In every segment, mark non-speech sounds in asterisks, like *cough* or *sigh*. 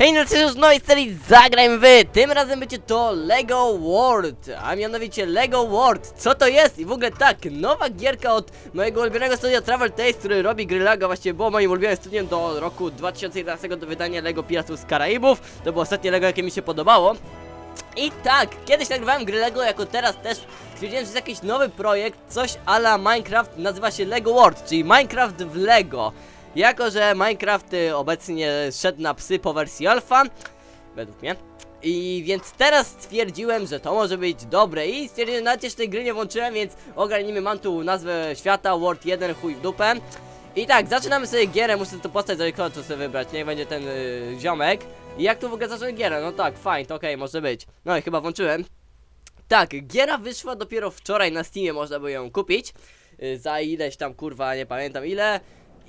Hej, cóż, no i serii zagrajmy wy! Tym razem będzie to LEGO World, a mianowicie LEGO World. Co to jest? I w ogóle tak, nowa gierka od mojego ulubionego studia Travel Taste, który robi gry LEGO, właściwie było moim ulubionym studiem do roku 2011 do wydania LEGO Piratów z Karaibów. To było ostatnie LEGO, jakie mi się podobało. I tak, kiedyś nagrywałem gry LEGO, jako teraz też stwierdziłem, że jest jakiś nowy projekt, coś ala Minecraft, nazywa się LEGO World, czyli Minecraft w LEGO. Jako, że Minecraft y, obecnie szedł na psy po wersji alfa, według mnie, i więc teraz stwierdziłem, że to może być dobre i stwierdziłem, nawet jeszcze tej gry nie włączyłem, więc ogarnijmy, mam tu nazwę świata, World 1, chuj w dupę. I tak, zaczynamy sobie gierę, muszę to postać do rekordu sobie wybrać, niech będzie ten y, ziomek. I jak tu w ogóle zacząłem gierę? No tak, fajnie, to okej, może być. No i chyba włączyłem. Tak, giera wyszła dopiero wczoraj na Steamie, można by ją kupić. Y, za ileś tam, kurwa, nie pamiętam ile.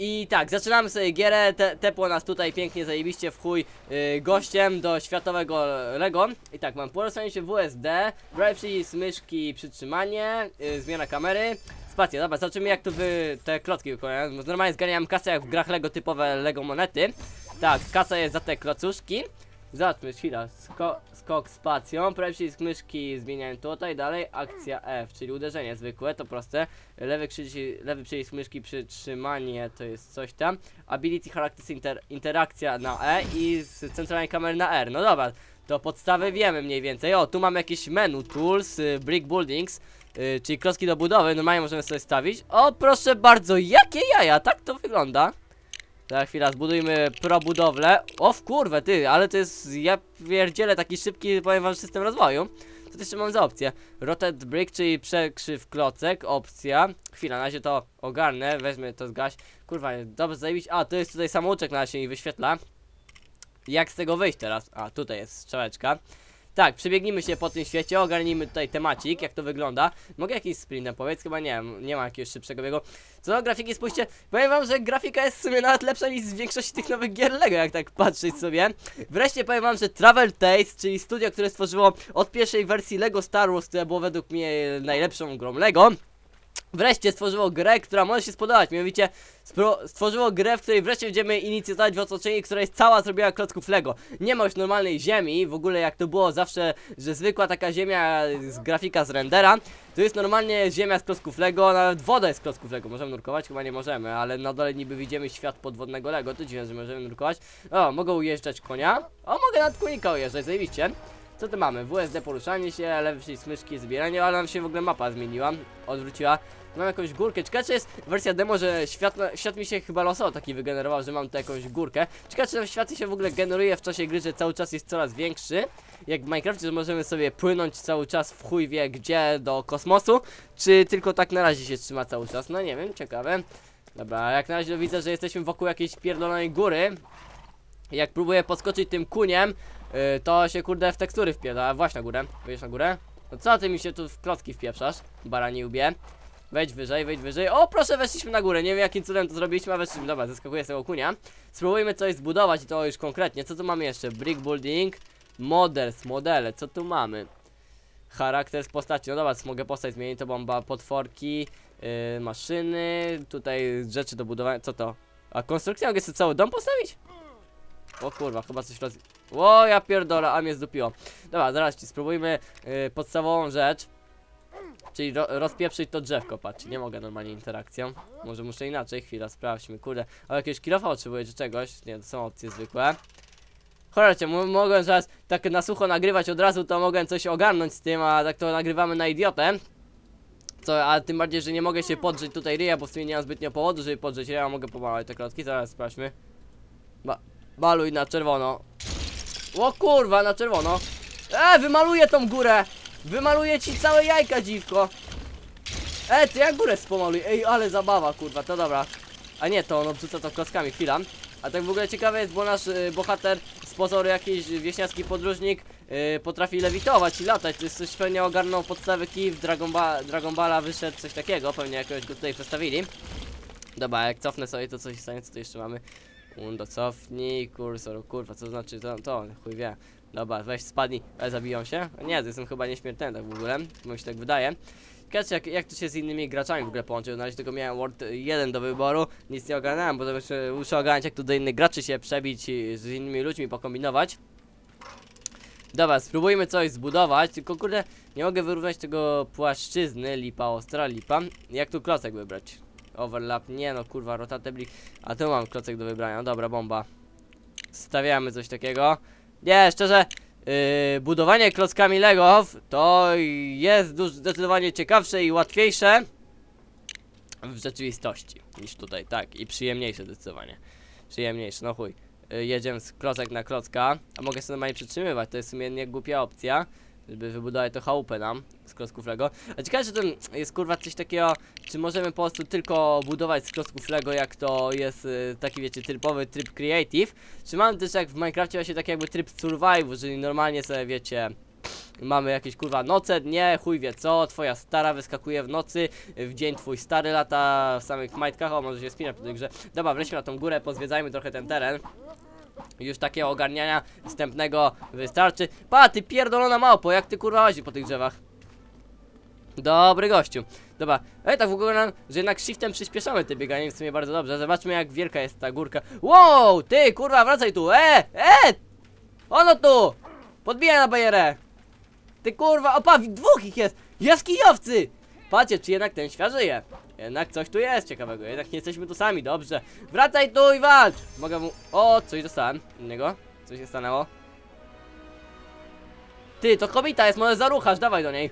I tak, zaczynamy sobie gierę, te, tepło nas tutaj pięknie zajebiście w chuj y, gościem do światowego Lego. I tak, mam poruszanie się WSD, drive przycisk myszki przytrzymanie, y, zmiana kamery, spacja. Dobra, zobaczymy jak tu wy te klocki wykonają. Normalnie zganiam kasę jak w grach Lego typowe Lego monety. Tak, kasa jest za te klocuszki. Zobaczmy, chwila, Sko skok spacją, prawy przycisk myszki zmieniałem tutaj, dalej akcja F, czyli uderzenie zwykłe, to proste. Lewy, lewy przycisk myszki przytrzymanie to jest coś tam. Ability Characters inter interakcja na E i z centralnej kamery na R. No dobra, to podstawy wiemy mniej więcej. O, tu mamy jakieś menu, tools, y, brick buildings. y, czyli klocki do budowy, normalnie możemy sobie stawić. O, proszę bardzo, jakie jaja, tak to wygląda. Tak, chwila, zbudujmy probudowlę. O w kurwę, ty, ale to jest, ja pierdzielę taki szybki, powiem wam, system rozwoju. Co jeszcze mam za opcję? Rotate brick, czyli przekrzyw klocek, opcja. Chwila, na razie to ogarnę, weźmy to zgaś. Kurwa, dobrze zajebić. A, to jest tutaj samouczek na razie mi wyświetla. Jak z tego wyjść teraz? A, tutaj jest strzałeczka. Tak, przebiegnijmy się po tym świecie, ogarnijmy tutaj temacik, jak to wygląda. Mogę jakiś sprintem powiedz? Chyba nie wiem, nie ma jakiegoś szybszego biegu. Co do grafiki, spójrzcie, powiem wam, że grafika jest w sumie nawet lepsza niż z większości tych nowych gier LEGO, jak tak patrzeć sobie. Wreszcie powiem wam, że Travel Taste, czyli studio, które stworzyło od pierwszej wersji LEGO Star Wars, które było według mnie najlepszą grą LEGO, wreszcie stworzyło grę, która może się spodobać. Mianowicie stworzyło grę, w której wreszcie będziemy inicjować w otoczeniu, która jest cała zrobiona klocków Lego. Nie ma już normalnej ziemi, w ogóle jak to było zawsze, że zwykła taka ziemia z grafika z rendera. To jest normalnie ziemia z klocków Lego, nawet woda jest z klocków Lego. Możemy nurkować? Chyba nie możemy, ale na dole niby widzimy świat podwodnego Lego. To dziwne, że możemy nurkować. O, mogę ujeżdżać konia. O, mogę nad konika ujeżdżać, zajebiście. Co tu mamy? WSD poruszanie się, lewy przycisk myszki zbieranie, ale nam się w ogóle mapa zmieniła, odwróciła. Mam jakąś górkę. Ciekawe czy jest wersja demo, że świat, świat mi się chyba losowo taki wygenerował, że mam tu jakąś górkę. Ciekawe czy świat się w ogóle generuje w czasie gry, że cały czas jest coraz większy. Jak w Minecrafcie, że możemy sobie płynąć cały czas w chuj wie gdzie do kosmosu, czy tylko tak na razie się trzyma cały czas. No nie wiem, ciekawe. Dobra, jak na razie widzę, że jesteśmy wokół jakiejś pierdolonej góry. Jak próbuję podskoczyć tym kuniem, yy, to się kurde w tekstury wpieda. Właśnie na górę. Wyjdziesz na górę? No co ty mi się tu w klocki wpieprzasz? Barani ubie. Wejdź wyżej, wejdź wyżej. O, proszę, weszliśmy na górę. Nie wiem jakim cudem to zrobiliśmy, a weszliśmy. Dobra, zeskakuję z tego kunia. Spróbujmy coś zbudować i to już konkretnie. Co tu mamy jeszcze? Brick building. Models, modele. Co tu mamy? Charakter z postaci. No dobra, mogę postać zmienić. To bomba, potworki, yy, maszyny. Tutaj rzeczy do budowania. Co to? A konstrukcja mogę sobie cały dom postawić? O kurwa, chyba coś roz... O, ja pierdolę, a mnie zdupiło. Dobra, zaraz ci spróbujmy yy, podstawową rzecz. Czyli ro rozpieprzyć to drzewko, patrz, nie mogę normalnie interakcją. Może muszę inaczej, chwila, sprawdźmy, kurde. Ale jakiegoś kilofa potrzebuję czy czegoś? Nie, to są opcje zwykłe. Chodźcie, mogłem zaraz tak na sucho nagrywać od razu, to mogłem coś ogarnąć z tym, a tak to nagrywamy na idiotę. Co, a tym bardziej, że nie mogę się podrzeć tutaj ryja, bo w sumie nie mam zbytnio powodu, żeby podrzeć ryja, mogę pomalować te klocki, zaraz sprawdźmy. Ba maluj na czerwono. O kurwa, na czerwono. E, wymaluję tą górę! Wymaluję ci całe jajka, dziwko. E, ty jak górę spomaluj. Ej, ale zabawa, kurwa, to dobra. A nie, to on obrzuca to klockami, chwila. A tak w ogóle ciekawe jest, bo nasz y, bohater z pozoru jakiś wieśniacki podróżnik y, potrafi lewitować i latać. To jest coś pewnie ogarnął podstawy kij w Dragon, ba Dragon Balla wyszedł coś takiego, pewnie jakoś go tutaj przedstawili. Dobra, jak cofnę sobie to coś stanie, co tu jeszcze mamy? Undo cofnij, kursor, kurwa, co znaczy to, to chuj wie. Dobra, weź spadnij, ale zabiją się? Nie, to jestem chyba nieśmiertelny tak w ogóle, bo mi się tak wydaje. Ciekawe, jak, jak to się z innymi graczami w ogóle połączy. Na razie tylko miałem Word 1 do wyboru, nic nie ogarnąłem, bo to muszę ogarnąć jak tu do innych graczy się przebić i z innymi ludźmi pokombinować. Dobra, spróbujmy coś zbudować, tylko kurde, nie mogę wyrównać tego płaszczyzny, lipa ostra, lipa. Jak tu klocek wybrać? Overlap, nie no kurwa, rotatebli. A tu mam klocek do wybrania, dobra, bomba. Stawiamy coś takiego. Nie, szczerze, yy, budowanie klockami Lego to jest dużo zdecydowanie ciekawsze i łatwiejsze w rzeczywistości niż tutaj, tak, i przyjemniejsze zdecydowanie. Przyjemniejsze, no chuj. Yy, jedziemy z klocek na klocka, a mogę sobie normalnie przytrzymywać, to jest w sumie nie głupia opcja, żeby wybudować to chałupę nam z klocków Lego. A ciekawe, że ten jest kurwa coś takiego, czy możemy po prostu tylko budować z klocków Lego, jak to jest y, taki wiecie, typowy tryb creative, czy mamy też jak w Minecrafcie właśnie taki jakby tryb survival, czyli normalnie sobie wiecie, mamy jakieś kurwa noce, dnie, chuj wie co, twoja stara wyskakuje w nocy, w dzień twój stary lata w samych majtkach, o może się spina grze. Dobra, wleźmy na tą górę, pozwiedzajmy trochę ten teren. Już takiego ogarniania wstępnego wystarczy. Pa, ty pierdolona małpo, jak ty kurwa łazi po tych drzewach. Dobry gościu. Dobra, ale tak w ogóle że jednak shiftem przyspieszamy te bieganie, w sumie bardzo dobrze. Zobaczmy jak wielka jest ta górka. Wow, ty kurwa wracaj tu, e, e! Ono tu! Podbijaj na bajerę! Ty kurwa, opa, dwóch ich jest! Jaskiniowcy! Patrzcie, czy jednak ten świat żyje. Jednak coś tu jest ciekawego, jednak nie jesteśmy tu sami, dobrze. Wracaj tu i walcz! Mogę mu... O, coś dostałem innego. Coś się stanęło. Ty, to kobieta jest, może zaruchasz, dawaj do niej.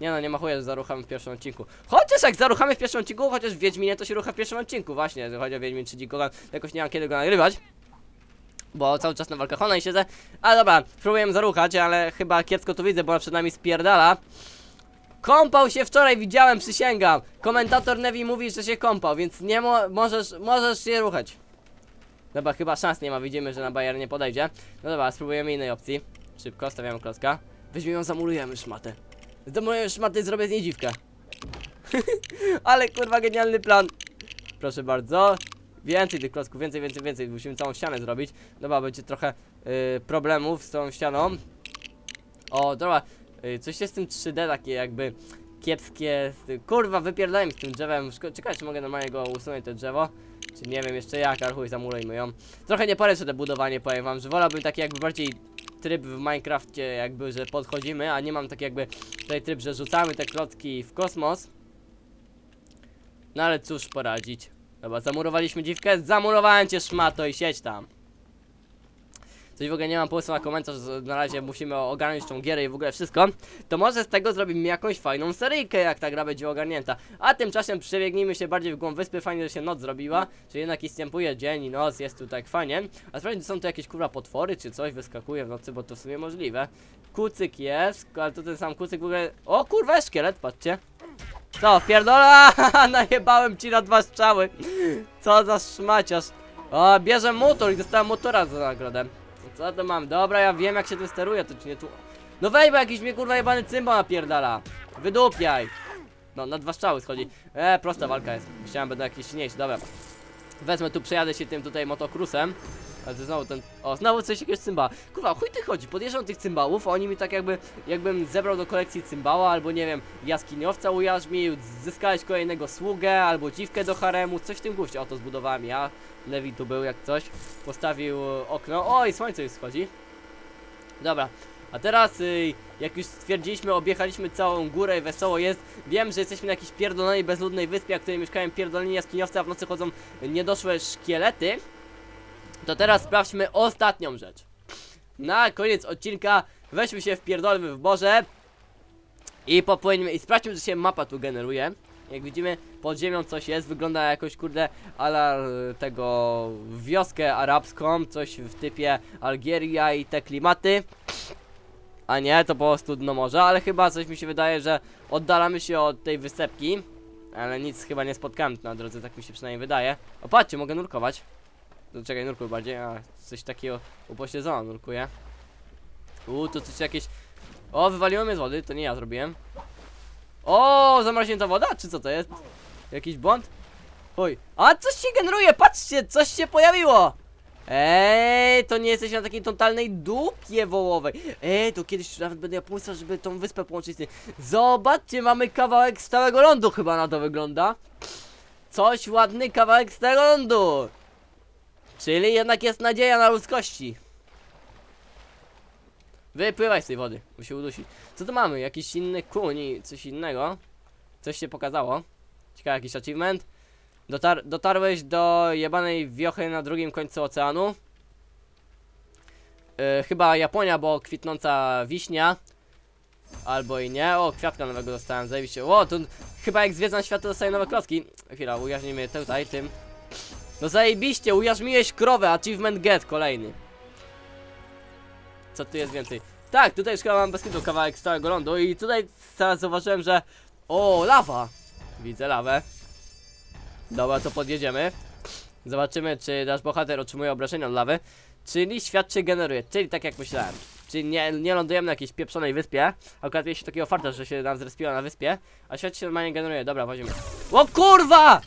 Nie no, nie ma chuja, że zaruchamy w pierwszym odcinku. Chociaż jak zaruchamy w pierwszym odcinku, chociaż w Wiedźminie to się rucha w pierwszym odcinku, właśnie, jeżeli chodzi o Wiedźmin 3 Kogan, jakoś nie mam kiedy go nagrywać. Bo cały czas na walkach ona i siedzę. Ale dobra, spróbujemy zaruchać, ale chyba kiepsko to widzę, bo przed nami spierdala. Kąpał się wczoraj, widziałem, przysięgam. Komentator Nevi mówi, że się kąpał, więc nie mo możesz, możesz się ruchać. Dobra, chyba szans nie ma, widzimy, że na Bayer nie podejdzie. No dobra, spróbujemy innej opcji. Szybko, stawiamy klocka. Weźmiemy ją, zamurujemy szmatę. Zamurujemy szmatę i zrobię z niej dziwkę. *laughs* Ale kurwa, genialny plan. Proszę bardzo. Więcej tych klocków, więcej, więcej, więcej. Musimy całą ścianę zrobić. Dobra, będzie trochę y, problemów z tą ścianą. O, dobra. Y, coś jest z tym 3D takie jakby kiepskie. Kurwa, wypierdałem z tym drzewem. Czekaj, czy mogę normalnie go usunąć to drzewo. Czy nie wiem jeszcze jak, ale chuj, zamurujmy ją. Trochę nie polecę to budowanie, powiem wam, że wolałbym taki jakby bardziej tryb w Minecrafcie jakby, że podchodzimy, a nie mam tak jakby tutaj tryb, że rzucamy te klocki w kosmos. No ale cóż poradzić. Dobra, zamurowaliśmy dziwkę, zamurowałem cię szmato i siedź tam. Coś w ogóle nie mam pomysłu na komentarz, na razie musimy ogarnąć tą gierę i w ogóle wszystko. To może z tego zrobimy jakąś fajną seryjkę, jak ta gra będzie ogarnięta. A tymczasem przebiegnijmy się bardziej w głąb wyspy, fajnie, że się noc zrobiła. Czyli jednak istępuje dzień i noc, jest tu tak fajnie. A sprawdź, czy są tu jakieś kurwa potwory, czy coś wyskakuje w nocy, bo to w sumie możliwe. Kucyk jest, ale to ten sam kucyk w ogóle... O kurwa, szkielet, patrzcie. Co, pierdola? *laughs* Najebałem ci na dwa strzały. Co za szmaciarz. O, bierze motor i dostałem motora za nagrodę. Co to mam? Dobra, ja wiem jak się tym steruje, to ci nie tu... No wej, bo jakiś mnie kurwa jebany cymbał napierdala. Wydupiaj. No, na dwa strzały schodzi. E, prosta walka jest. Myślałem, będę jakiś silniejszy, dobra. Wezmę tu, przejadę się tym tutaj motokrusem. Ale to znowu ten... O, znowu coś jakiegoś cymbała. Kurwa, chuj ty chodzi, podjeżdżam tych cymbałów, oni mi tak jakby... Jakbym zebrał do kolekcji cymbała, albo nie wiem, jaskiniowca ujarzmił, zyskałeś kolejnego sługę, albo dziwkę do haremu, coś w tym guście. O, to zbudowałem ja. Lewi tu był jak coś. Postawił okno. O, i słońce już schodzi. Dobra. A teraz, y, jak już stwierdziliśmy, objechaliśmy całą górę i wesoło jest. Wiem, że jesteśmy na jakiejś pierdolonej, bezludnej wyspie, na której mieszkają pierdoleni jaskiniowcy, a w nocy chodzą niedoszłe szkielety. To teraz sprawdźmy ostatnią rzecz. Na koniec odcinka weźmy się w pierdolmy w Boże i popłyniemy i sprawdźmy, czy się mapa tu generuje. Jak widzimy, pod ziemią coś jest, wygląda jakoś kurde ala e, tego wioskę arabską, coś w typie Algieria i te klimaty. A nie, to po prostu dno morza, ale chyba coś mi się wydaje, że oddalamy się od tej wysepki. Ale nic chyba nie spotkałem na drodze, tak mi się przynajmniej wydaje. O patrzcie, mogę nurkować. No czekaj, nurkuj bardziej, a coś takiego upośledzona nurkuje. Uuu, to coś jakieś... O, wywaliło mnie z wody, to nie ja zrobiłem. O, zamarznięta woda? Czy co to jest? Jakiś błąd? Oj. A coś się generuje, patrzcie, coś się pojawiło! Ej, to nie jesteś na takiej totalnej dupie wołowej. Ej, to kiedyś nawet będę ja pomysł, żeby tą wyspę połączyć z tym. Zobaczcie, mamy kawałek stałego lądu chyba na to wygląda. Coś ładny kawałek stałego lądu. Czyli jednak jest nadzieja na ludzkości. Wypływaj z tej wody, bo się udusi. Co tu mamy? Jakiś inny kuń i coś innego. Coś się pokazało. Ciekawe, jakiś achievement. Dotar dotarłeś do jebanej wiochy na drugim końcu oceanu. Yy, chyba Japonia, bo kwitnąca wiśnia. Albo i nie. O, kwiatka nowego dostałem, zajebiście. O, tu chyba jak zwiedzam świat, to dostaję nowe klocki. Chwila, ujarznijmy tutaj, tym. No zajebiście, ujarzmiłeś krowę, achievement get, kolejny. Co tu jest więcej? Tak, tutaj już chyba mam bez kawałek stałego lądu i tutaj teraz zauważyłem, że... O, lawa! Widzę lawę. Dobra, to podjedziemy. Zobaczymy, czy nasz bohater otrzymuje obrażenia od lawy. Czyli świat się generuje, czyli tak jak myślałem. Czyli nie, nie lądujemy na jakiejś pieprzonej wyspie. Akurat mieliśmy takiego farta, że się nam zrespiła na wyspie. A świat się normalnie generuje. Dobra, weźmiemy. O kurwa!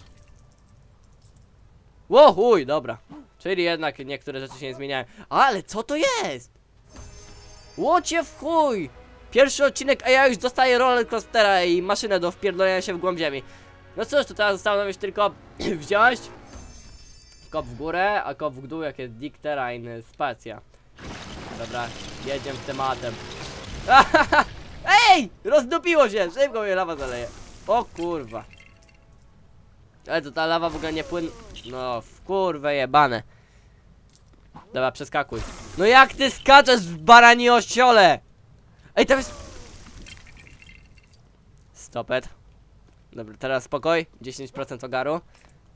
Ło dobra. Czyli jednak niektóre rzeczy się nie zmieniają. Ale co to jest? Łocie w chuj! Pierwszy odcinek, a ja już dostaję rollercoastera i maszynę do wpierdolenia się w głąb ziemi. No cóż, to teraz zostało nam już tylko *clears throat* wziąć kop w górę, a kop w dół, jak jest Dicterine spacja. Dobra, jedziemy tematem. *laughs* Ej! Rozdupiło się! Szybko mnie lawa zaleje. O kurwa. Ale to ta lawa w ogóle nie płyn... No, w kurwę jebane. Dobra, przeskakuj. No jak ty skaczesz w barani osiole? Ej, tam jest... Stopet. Dobra, teraz spokoj. 10% ogaru.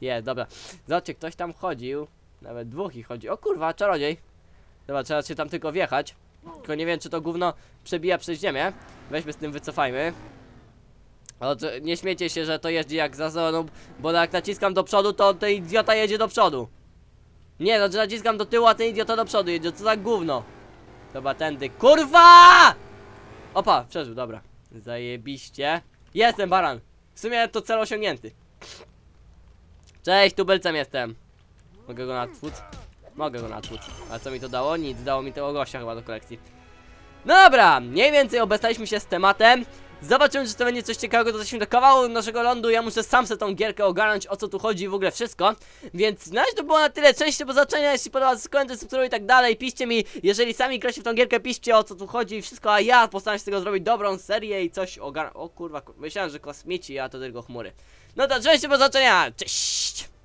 Jest, dobra. Zobaczcie, ktoś tam chodził. Nawet dwóch ich chodzi. O kurwa, czarodziej. Dobra, trzeba się tam tylko wjechać. Tylko nie wiem, czy to gówno przebija przez ziemię. Weźmy z tym, wycofajmy. O, to nie śmiecie się, że to jeździ jak za zoną, bo jak naciskam do przodu, to ten idiota jedzie do przodu. Nie, znaczy naciskam do tyłu, a ten idiota do przodu jedzie. Co za gówno? Dobra, tędy. Kurwa! Opa, przeżył, dobra. Zajebiście. Jestem baran. W sumie to cel osiągnięty. Cześć, tubelcem jestem. Mogę go natłuc? Mogę go natłuc. A co mi to dało? Nic, dało mi tego gościa chyba do kolekcji. No dobra, mniej więcej obestaliśmy się z tematem. Zobaczymy, czy to będzie coś ciekawego, doszliśmy do kawału naszego lądu, ja muszę sam sobie tą gierkę ogarnąć, o co tu chodzi i w ogóle wszystko. Więc na razie to było na tyle, cześć do zobaczenia, jeśli podoba się komentarz, subskrybuj i tak dalej, piszcie mi, jeżeli sami gracie w tą gierkę, piszcie o co tu chodzi i wszystko, a ja postaram się z tego zrobić dobrą serię i coś ogarnąć. O kurwa, myślałem, że kosmici, a to tylko chmury. No to cześć do zobaczenia, cześć!